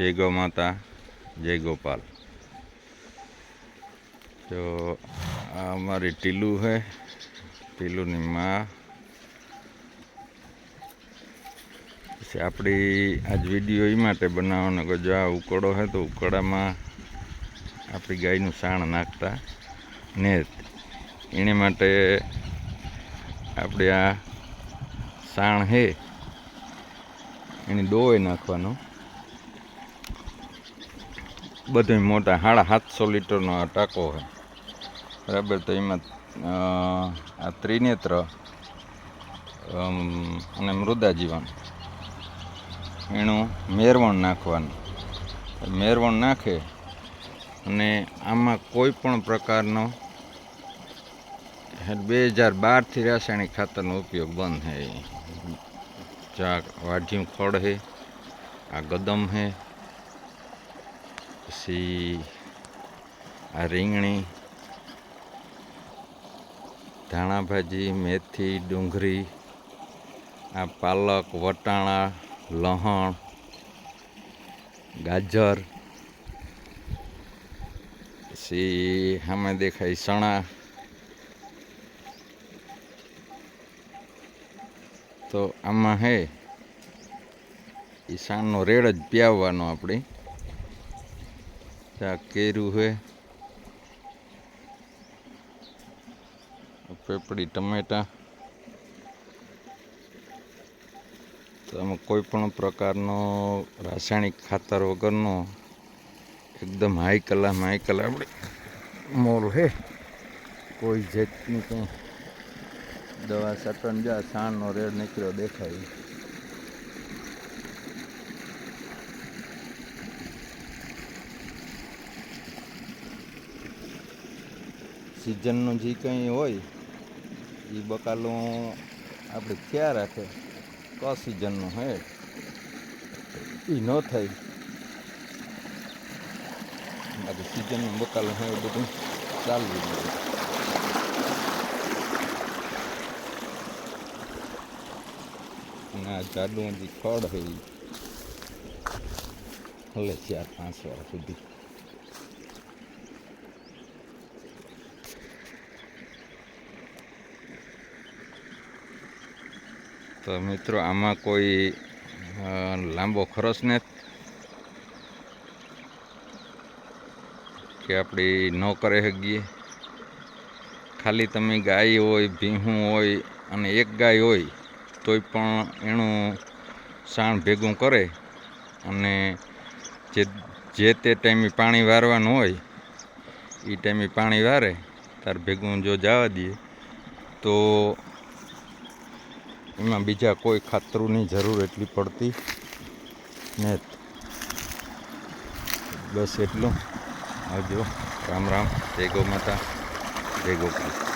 જય ગૌ માતા, જય ગોપાલ. તો આ અમારી ટીલું છે ટીલુની માં. પછી આપણી આજ વીડિયો એ માટે બનાવવાનો કે જો આ ઉકળો છે તો ઉકળામાં આપણી ગાયનું સાણ નાખતા. ને એને માટે આપણે આ સાણ છે એની ડોય નાખવાનો. બધું મોટા, સાડા સાતસો લીટરનો આ ટાંકો છે. બરાબર, તો એમાં આ ત્રિનેત્ર અને મૃદા જીવન. એનું મેરવણ નાખવાનું. મેરવણ નાખે અને આમાં કોઈ પણ પ્રકારનો બે હજાર બારથી રાસાયણિક ખાતરનો ઉપયોગ બંધ છે. જ્યાં વાઢિયું ખડ છે, આ ગદમ છે પછી આ રીંગણી, ધાણા ભાજી, મેથી, ડુંગળી, આ પાલક, વટાણા, લહણ, ગાજર, પછી સામે દેખાય ચણા. તો આમાં હે સાણનો રેડ જ પ્યાવવાનો આપણે. આ કેરું છે પેપડી ટમેટા તમે કોઈ પણ પ્રકારનો રાસાયણિક ખાતર વગરનો એકદમ હાઈ કલા હાઈ કલા આપણે મોલ છે કોઈ જેટની કંઈ દવા સટન જા સાણનો રેડ નીકળ્યો દેખાય સિઝનનું જે કંઈ હોય, એ બકાલું આપણે ક્યાં રાખે? ક સિઝનનું હે? એ ન થાય. બાકી સિઝનનું બકાલું એ બધું ચાલવું જોઈએ આ જાડું જે ખડ હોય હલે ચાર પાંચ વાર સુધી. તો મિત્રો, આમાં કોઈ લાંબો ખરસ ને કે આપણી ન કરી શકીએ ખાલી તમે ગાય હોય, ભીહું હોય અને એક ગાય હોય, તોય પણ એનું સાણ ભેગું કરે અને જે જે તે ટાઈમે પાણી વારવાનું હોય એ ટાઈમે પાણી વારે, તાર ભેગું જો જવા દઈએ તો એમાં બીજા કોઈ ખાતરુંની જરૂર એટલી પડતી ને બસ એટલું. આવજો. રામ રામ. જય ગૌ માતા જય ગોપાલ